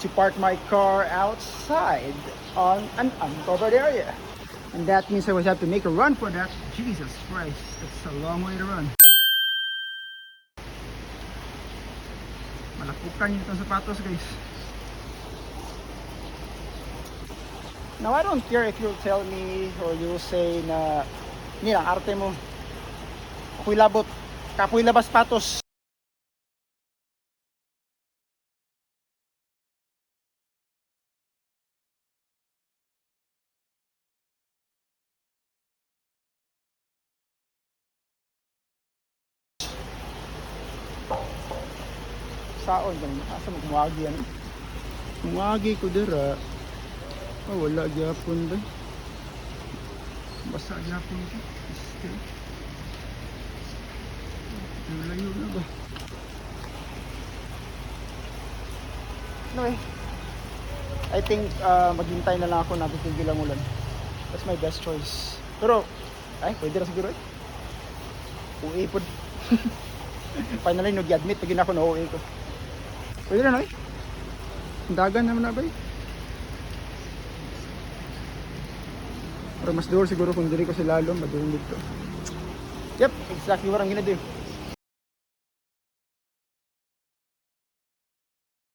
to park my car outside on an uncovered area. And that means I would have to make a run for that. Jesus Christ, that's a long way to run. Malapukan yung itong sapatos guys. Now I don't care if you'll tell me or you'll say na lang, arte mo. Ako'y labot. Labas patos. Saon niya? Asa mo kumawagi yan? Kumawagi ko dira. Oh, wala gyapon ba? Basa gyapon ko. Este. Layo na ba? Anyway, I think uh, maghintay na lang ako na titigil ang ulan. That's my best choice. Pero, ay, pwede na siguro eh. Uwi po. Finally, nag-admit pag ako na uwi ko. Pwede na, no eh. Dagan naman na ba eh. Pero mas door siguro kung diri ko si Lalo, maduling dito. Yep, exactly what I'm gonna do.